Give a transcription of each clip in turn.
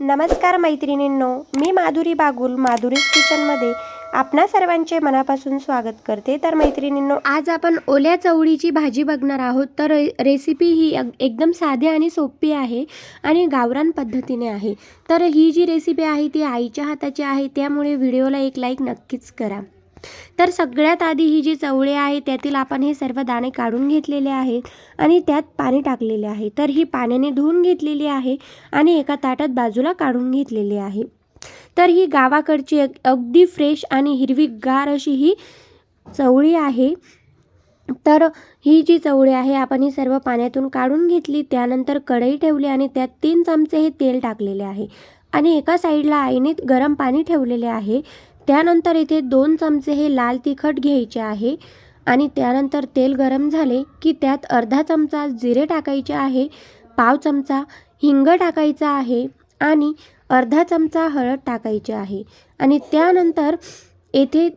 नमस्कार मैत्रिणींनो मी माधुरी बागुल माधुरीज किचनमध्ये आपणा सर्वांचे मनापासून स्वागत करते. तर मैत्रिणींनो आज आपण ओल्या चवळीची भाजी बघणार आहोत. तर रेसिपी ही एकदम साधी आणि सोपी आहे आणि गावरान पद्धतीने आहे. तर ही जी रेसिपी आहे ती आईच्या हाताची आहे. त्यामुळे व्हिडिओला एक लाईक नक्कीच करा. तर सगळ्यात आधी ही जी चवळे आहे त्यातील आपण हे सर्व दाणे काढून घेतलेले आहेत आणि त्यात पाणी टाकलेले आहे. तर ही पाण्याने धुवून घेतलेली आहे आणि एका ताटात बाजूला काढून घेतलेली आहे. तर ही गावाकडची अगदी फ्रेश आणि हिरवीगार अशी ही चवळी आहे. तर ही जी चवळी आहे आपण ही सर्व पाण्यातून काढून घेतली त्यानंतर कढई ठेवली आणि त्यात तीन चमचे हे तेल टाकलेले आहे. आणि एका साईडला आईने गरम पाणी ठेवलेले आहे. त्यानंतर इथे दोन चमचे हे लाल तिखट घ्यायचे आहे आणि त्यानंतर तेल गरम झाले की त्यात अर्धा चमचा जिरे टाकायचे आहे पाव चमचा हिंग टाकायचा आहे आणि अर्धा चमचा हळद टाकायचे आहे. आणि त्यानंतर येथे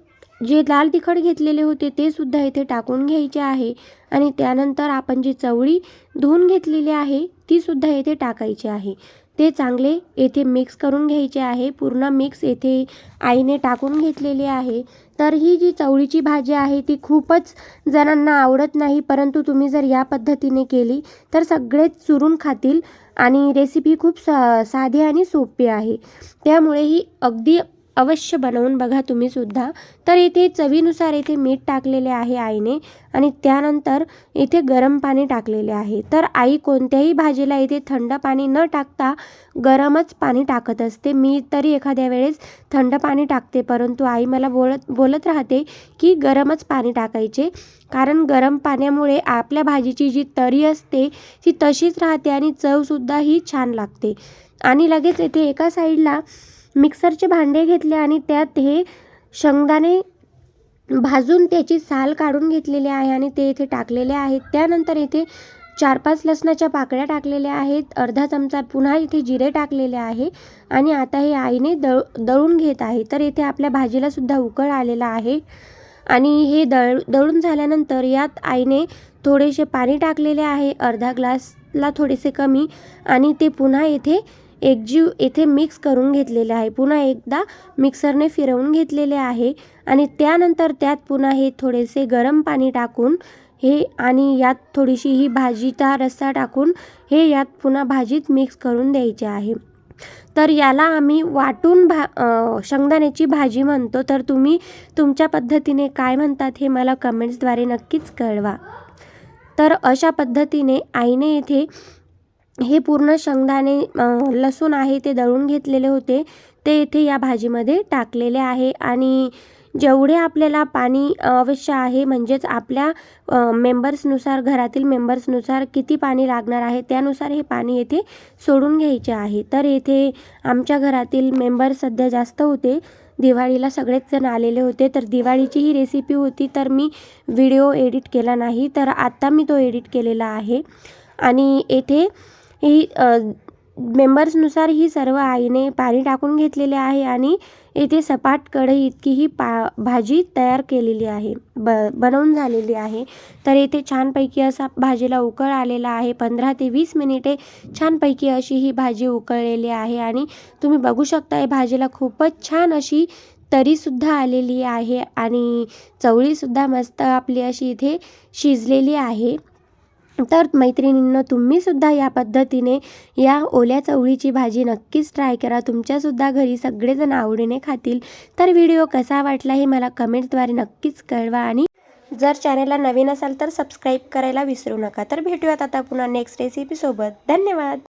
जे लाल तिखट घेतलेले होते ते सुद्धा इथे टाकून घ्यायचे आहे आणि त्यानंतर आपण जी चवळी धुवून घेतलेली आहे ती सुद्धा येथे टाकायची आहे. ते चांगले येथे मिक्स करून घ्यायचे आहे. पूर्ण मिक्स येथे आईने टाकून घेतलेली आहे. तर ही जी चवळीची भाजी आहे ती खूपच जणांना आवडत नाही परंतु तुम्ही जर या पद्धतीने केली तर सगळेच चुरून खातील आणि रेसिपी खूप सा साधी आणि सोपी आहे. त्यामुळे ही अगदी अवश्य बनवून बघा तुम्ही सुद्धा. तर इथे चवीनुसार इथे मीठ टाकलेले आहे आईने आणि त्यानंतर इथे गरम पाणी टाकलेले आहे. तर आई कोणत्याही भाजीला इथे थंड पाणी न टाकता गरमच पाणी टाकत असते. मी तरी एखाद्या वेळेस थंड पाणी टाकते परंतु आई मला बोलत बोलत राहते की गरमच पाणी टाकायचे. कारण गरम पाण्यामुळे आपल्या भाजीची जी तरी असते ती तशीच राहते आणि चवसुद्धा ही छान लागते. आणि लगेच येथे एका साईडला मिक्सरचे भांडे घेतले आणि त्यात हे शेंगदाणे भाजून त्याची साल काढून घेतलेली आहे आणि ते इथे टाकलेले आहेत. त्यानंतर इथे चार पाच लसणाच्या पाकळ्या टाकलेल्या आहेत. अर्धा चमचा पुन्हा इथे जिरे टाकलेले आहे आणि आता हे आईने दळ दळून घेत आहे. तर इथे आपल्या भाजीलासुद्धा उकळ आलेला आहे आणि हे दळ दळून झाल्यानंतर यात आईने थोडेसे पाणी टाकलेले आहे. अर्धा ग्लासला थोडेसे कमी आणि ते पुन्हा येथे एकजीव येथे मिक्स करून घेतलेले आहे. पुन्हा एकदा मिक्सरने फिरवून घेतलेले आहे आणि त्यानंतर त्यात पुन्हा हे थोडेसे गरम पाणी टाकून हे आणि यात थोडीशी ही भाजीचा रस्सा टाकून हे यात पुन्हा भाजीत मिक्स करून द्यायचे आहे. तर याला आम्ही वाटून भा शेंगदाण्याची भाजी म्हणतो. तर तुम्ही तुमच्या पद्धतीने काय म्हणतात हे मला कमेंट्सद्वारे नक्कीच कळवा. तर अशा पद्धतीने आईने येथे हे पूर्ण शेंगदाणे लसूण आहे ते दळून घेतलेले होते. ते इथे या भाजीमध्ये टाकलेले आहे आणि जेवढे आपल्याला पाणी अवश्य आहे म्हणजेच आपल्या मेंबर्सनुसार घरातील मेंबर्सनुसार किती पाणी लागणार आहे त्यानुसार हे पाणी येथे सोडून घ्यायचे आहे. तर येथे आमच्या घरातील मेंबर्स सध्या जास्त होते. दिवाळीला सगळेच जण आलेले होते. तर दिवाळीची ही रेसिपी होती तर मी व्हिडिओ एडिट केला नाही. तर आत्ता मी तो एडिट केलेला आहे. आणि येथे ही मेंबर्सनुसार ही सर्व आईने पाणी टाकून घेतलेले आहे आणि इथे सपाट कढई इतकी ही पा भाजी तयार केलेली आहे ब बनवून झालेली आहे. तर इथे छानपैकी असा भाजीला उकळ आलेला आहे. पंधरा ते वीस मिनिटे छानपैकी अशी ही भाजी उकळलेली आहे आणि तुम्ही बघू शकता या भाजीला खूपच छान अशी तरीसुद्धा आलेली आहे आणि चवळीसुद्धा मस्त आपली अशी इथे शिजलेली आहे. तर मैत्रिणींनो तुम्हीसुद्धा या पद्धतीने या ओल्या चवळीची भाजी नक्कीच ट्राय करा. तुमच्यासुद्धा घरी सगळेजण आवडीने खातील. तर व्हिडिओ कसा वाटला हे मला कमेंट्सद्वारे नक्कीच कळवा आणि जर चॅनलला नवीन असाल तर सबस्क्राईब करायला विसरू नका. तर भेटूयात आता पुन्हा नेक्स्ट रेसिपीसोबत धन्यवाद!